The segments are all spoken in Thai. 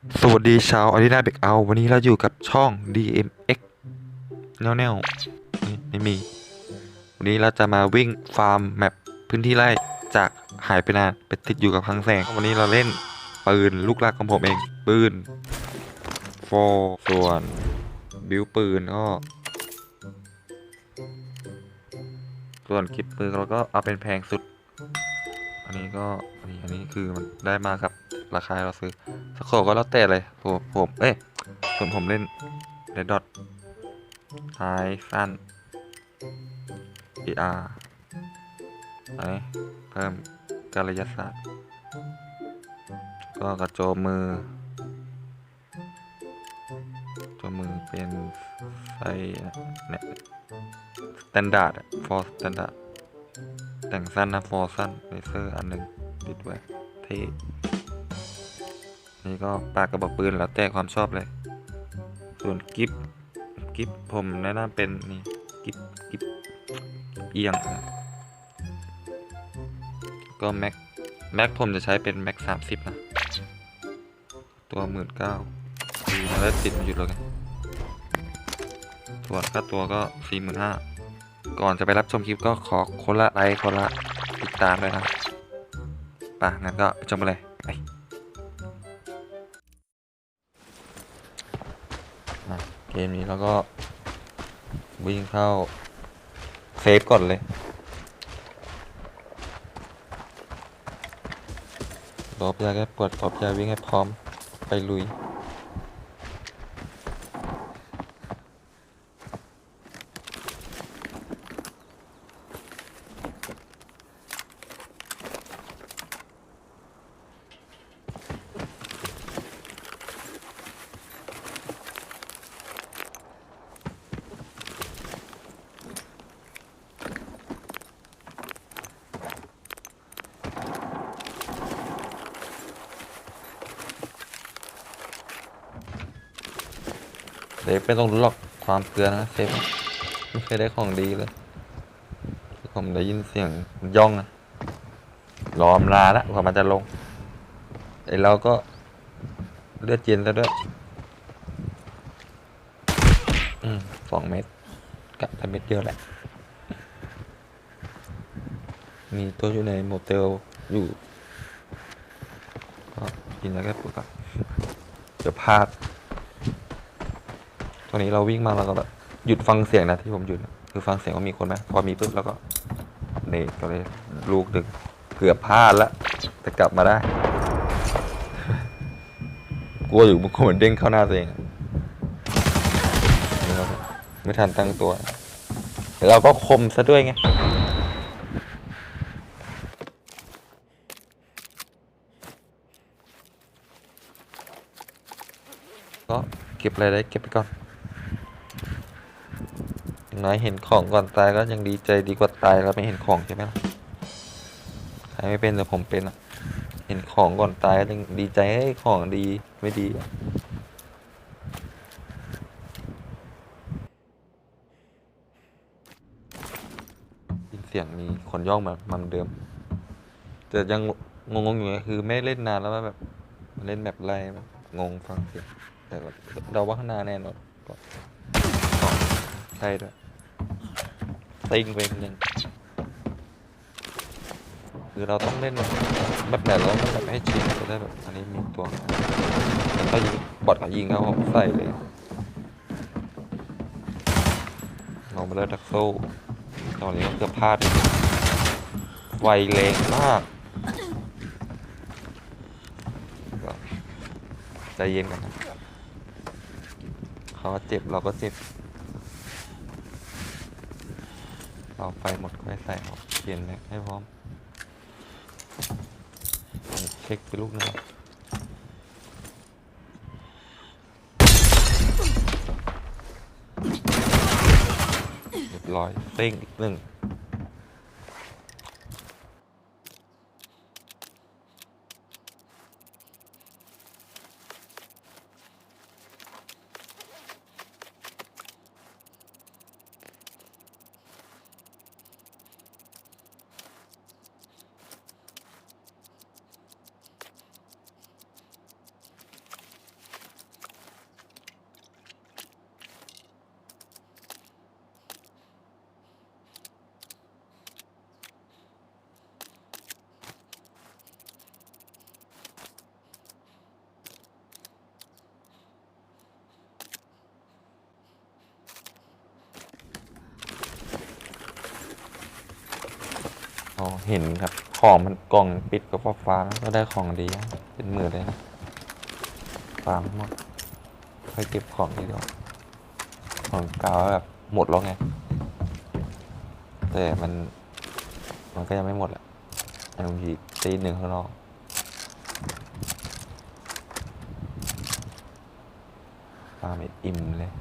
สวัสดีชาวอารีนาเบกเอาวันนี้เราอยู่กับช่อง DMX แนวแนวๆไม่มี วันนี้เราจะมาวิ่งฟาร์มแมปพื้นที่ไร่จากหายไปนานไปติดอยู่กับพังแสง วันนี้เราเล่นปืนลูกรักของผมเอง ปืนโฟส่วน บิวปืนก็ ส่วนกิบปืนเราก็เอาเป็นแพงสุด อันนี้ก็อันนี้อันนี้คือมันได้มาครับ ราคาเราซื้อสโคก็แล้วแต่เลยผมผมเอ้ยส่วนผมเล่นเรดดอทท้ายสั้น ER อันนี้เพิ่มการะยศาสตร์ ก็กระโจมมือโจมมือเป็นไซส์เนี่ยสแตนดาร์ดฟอร์สแตนดาร์ด แต่งสั้นนะฟอสั้นเลเซอร์อันหนึ่งติดไว้เท่นี่ก็ปากกระบอกปืนแล้วแต่ความชอบเลย ส่วนกิฟกิฟผมแนะนำเป็นนี่กิฟกิฟเอียงนะก็แม็กแม็กผมจะใช้เป็นแม็กสามสิบนะ ตัวหมื่นเก้าดีนะแล้วติดมันหยุดเลยไงส่วนค่าตัวก็สี่หมื่นห้า ก่อนจะไปรับชมคลิปก็ขอคนละไลค์คนละติดตามเลยนะป่ะงั้นก็ไปชมกันเลยไปเกมนี้เราก็วิ่งเข้าเซฟก่อนเลยตบยาแก้ปวดตบยาวิ่งให้พร้อมไปลุย ฟไม่ต้องรู้หรอกความเกลือนะเซฟไม่เคยได้ของดีเลยผมได้ยินเสียงย่องอะรอมลาแล้วกว่ามันจะลงไอเราก็เลือดเย็นซะด้วยอืมสองเม็ดกะแต่เม็ดเดียวแหละ มีตัวอยู่ในโมเตลอยู่ก็กินแล้วก็ปวดกับเดี๋ยวพลาด ตอนนี้เราวิ่งมาเราก็แบบหยุดฟังเสียงนะที่ผมหยุดคือฟังเสียงว่ามีคนไหมพอมีปุ๊บแล้วก็เนตก็เลยลูกดึงเกือบพลาดล้วแต่กลับมาได้ กลัวอยู่บางคนเด้งเข้าหน้าตัวเองไม่ทันตั้งตัวเราก็คมซะด้วยไงก็เก็บอะไรได้เก็บไปก่อน อย่างน้อยเห็นของก่อนตายก็ยังดีใจดีกว่าตายแล้วไม่เห็นของใช่ไหมล่ะใครไม่เป็นแต่ผมเป็นอะเห็นของก่อนตายก็ยังดีใจให้ของดีไม่ดีอะยินเสียงมีคนย่องมามันเดิม แต่ยังงงๆอยู่ไงคือไม่เล่นนานแล้วว่าแบบเล่นแบบไรงงฟังเสียงแต่เราว่าข้างหน้าแน่นอนก็สองใช่ด้วย ติงไปหนึ่งคือเราต้องเล่นแบบไหนเราต้องแบบให้ชินจะได้แบบอันนี้มีตัวแล้วยิงบอดก็ยิงเขาใส่เลยเรามาเลิดักโซ่ตอนนี้ก็เกือบพลาดไวแรงมากก็ใจเย็นกันเขาเจ็บเราก็เจ็บ เราไฟหมดก็ให้ใส่ออกเปลี่ยนแม็กให้พร้อม เช็คไปลูกนะครับเรียบร้อยเต้งอีกหนึ่ง เขาเห็นครับ ของมันกล่องปิดกับฟ้าๆก็ได้ของดีนะเป็นหมื่นเลยนะฟาร์มหมดค่อยเก็บของทีเดียวของเก่าแบบหมดแล้วไง แต่มัน มันก็ยังไม่หมดแหละยังมีตีหนึ่งข้างนอกฟาร์มอิ่มเลย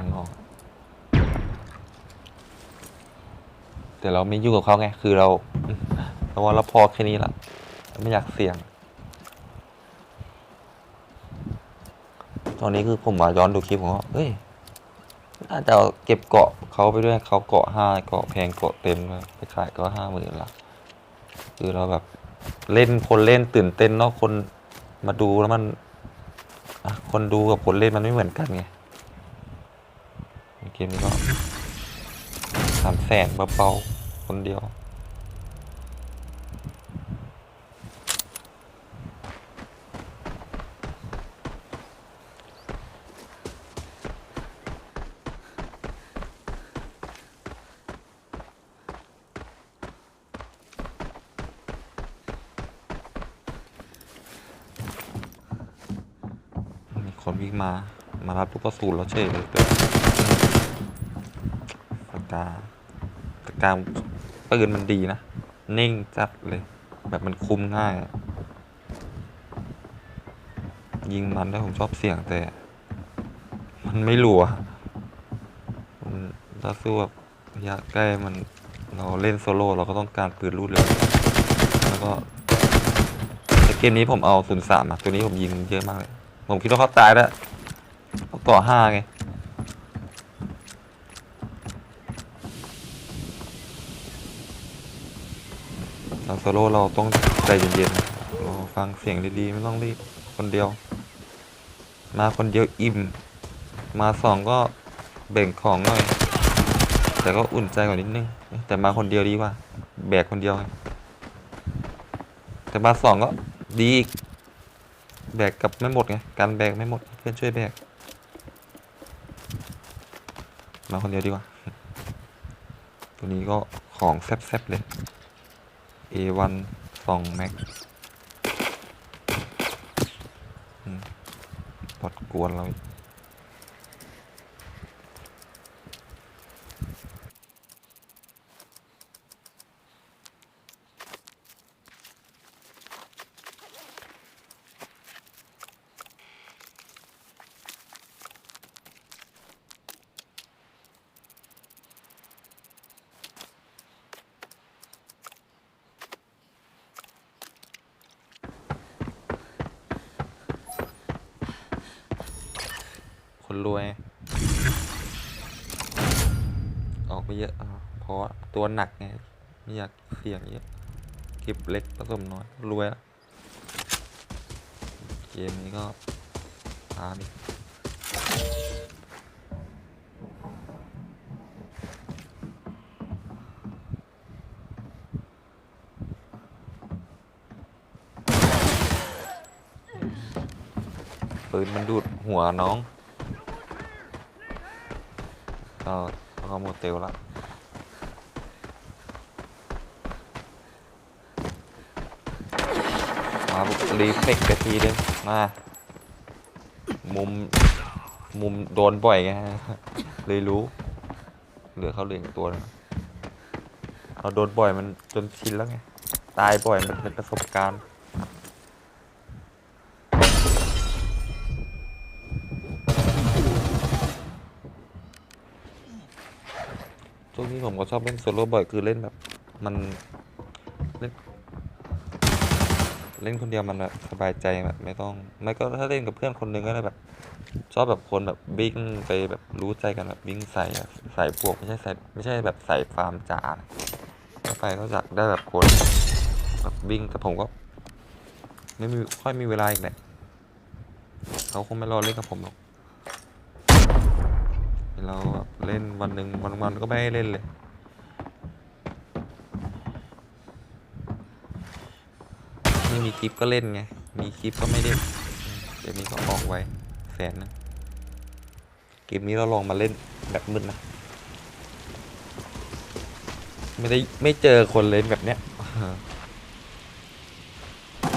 ข้างนอก แต่เราไม่ยุ่งกับเขาไง คือเราเราว่าเราพอแค่นี้ละเราไม่อยากเสี่ยง ตอนนี้คือผมมาย้อนดูคลิปผมว่าเอ้ยน่าจะเก็บเกาะเขาไปด้วยเขาเกาะห้าเกาะแพงเกาะเต็มเลยไปขายก็ห้าหมื่นละคือเราแบบเล่นคนเล่นตื่นเต้นเนาะคนมาดูแล้วมันคนดูกับคนเล่นมันไม่เหมือนกันไง เกมนี้ก็สามแสนเบาๆคนเดียว มีคนวิ่งมา มารับลูกกระสุนแล้วเฉยเลย กาสกาปืนมันดีนะ นิ่งจัดเลย แบบมันคุมง่าย ยิงมันได้ผมชอบเสียงแต่ มันไม่หลัวถ้าสู้แบบระยะใกล้มันเราเล่นโซโล่เราก็ต้องการปืนรูดเร็วแล้วก็แต่เกมนี้ผมเอาศูนย์สามอะตัวนี้ผมยิงเยอะมากเลย ผมคิดว่าเขาตายแล้วเขาเกาะห้าไง เราโซโล่เราต้องใจเย็นๆเราฟังเสียงดีๆไม่ต้องรีบคนเดียว มาคนเดียวอิ่ม มาสองก็แบ่งของหน่อย แต่ก็อุ่นใจกว่านิดนึง แต่มาคนเดียวดีกว่า แบกคนเดียว แต่มาสองก็ดีอีก แบกกับไม่หมดไง การแบกไม่หมดเพื่อนช่วยแบก มาคนเดียวดีกว่า ตัวนี้ก็ของแซ่บๆเลย A1 สองแม็กอืมปอดกวนเรา คนรวย ออกไปเยอะเพราะตัวหนักไงไม่อยากเสี่ยงเยอะเก็บเล็กผสมน้อยรวยแล้วเกมนี้ก็ตามอีกปืนมันดูดหัวน้อง ก็ก็โมเตลละมาบุกรีเฟกไปทีนึงมา มุม มุมโดนบ่อยไงเลยรู้ เหลือเขาเหลือตัวนึงเราโดนบ่อยมันจนชินแล้วไง ตายบ่อยมันเป็นประสบการณ์ ช่วงนี้ผมก็ชอบเล่นโซโล่บ่อยคือเล่นแบบ มันเล่นเล่นคนเดียวมันแบบสบายใจแบบไม่ต้อง ไม่ก็ถ้าเล่นกับเพื่อนคนหนึงก็ได้แบบ ชอบแบบคนแบบบิ้งไปแบบรู้ใจกันแบบบิ้งใส่ใส่พวกไม่ใช่ใส่ไม่ใช่แบบใส่ฟาร์มจ๋านะฟไปก็อยากได้แบบคนแบบวิ่งแต่ผมก็ไม่มีค่อยมีเวลาอีกแหละเขาคงไม่รอเล่นกับผมหรอก เราแบบเล่นวันหนึ่งวันวันๆก็ไม่ให้เล่นเลยไม่มีคลิปก็เล่นไง มีคลิปก็ไม่เล่นเดี๋ยวนี้ก็ออกไว้แสนนึงเกมนี้เราลองมาเล่นแบบมืดนะไม่ได้ไม่เจอคนเล่นแบบเนี้ย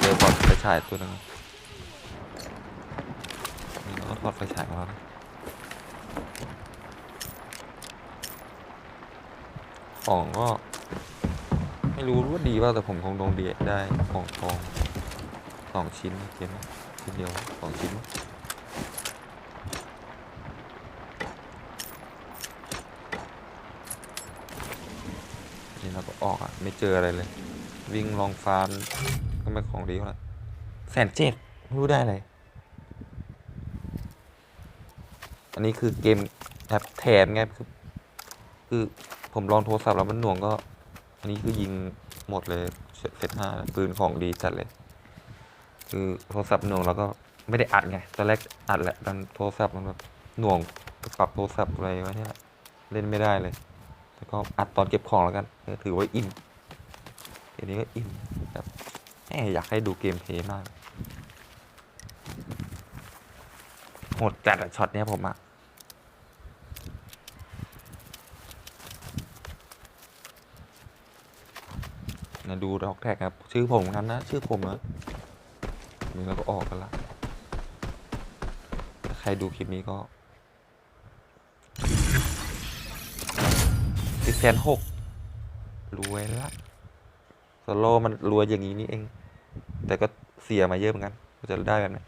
เจอบอดไฟฉายตัวนึงนี่เราก็ทอดไฟฉายของเรานะ ของก็ ไม่รู้ว่าดีว่าแต่ผมคงลงดีได้ของทองสองชิ้นเกมนี้ชิ้นเดียวสองชิ้นนี่เราก็ออกอะ ไม่เจออะไรเลย วิ่งลองฟาร์มก็ไม่ของดีเท่าไหร่แสนเจ็ดไม่รู้ได้อะไรอันนี้คือเกมแอปแถมไงคือคือ ผมลองโทรศัพท์แล้วมันหน่วงก็ อันนี้คือยิงหมดเลยเซตห้าปืนของดีจัดเลย คือโทรศัพท์หน่วงแล้วก็ไม่ได้อัดไงตอนแรกอัดแหละตอนโทรศัพท์มันแบบหน่วงปรับโทรศัพท์อะไรไว้เนี่ยเล่นไม่ได้เลยแล้วก็อัดตอนเก็บของแล้วกันถือว่าอิ่มเดี๋ยวนี้ก็อิ่มแบบแหมอยากให้ดูเกมเพย์มากโหดจัดอะช็อตเนี้ยผมอะ นะดูด็อกแท็กครับ ชื่อผมกันนะ ชื่อผมนะนี่เราก็ออกกันละถ้าใครดูคลิปนี้ก็สิบแสนหกรวยละสโลมันรวยอย่างนี้นี่เอง แต่ก็เสียมาเยอะเหมือนกัน ก็จะได้แบบนี้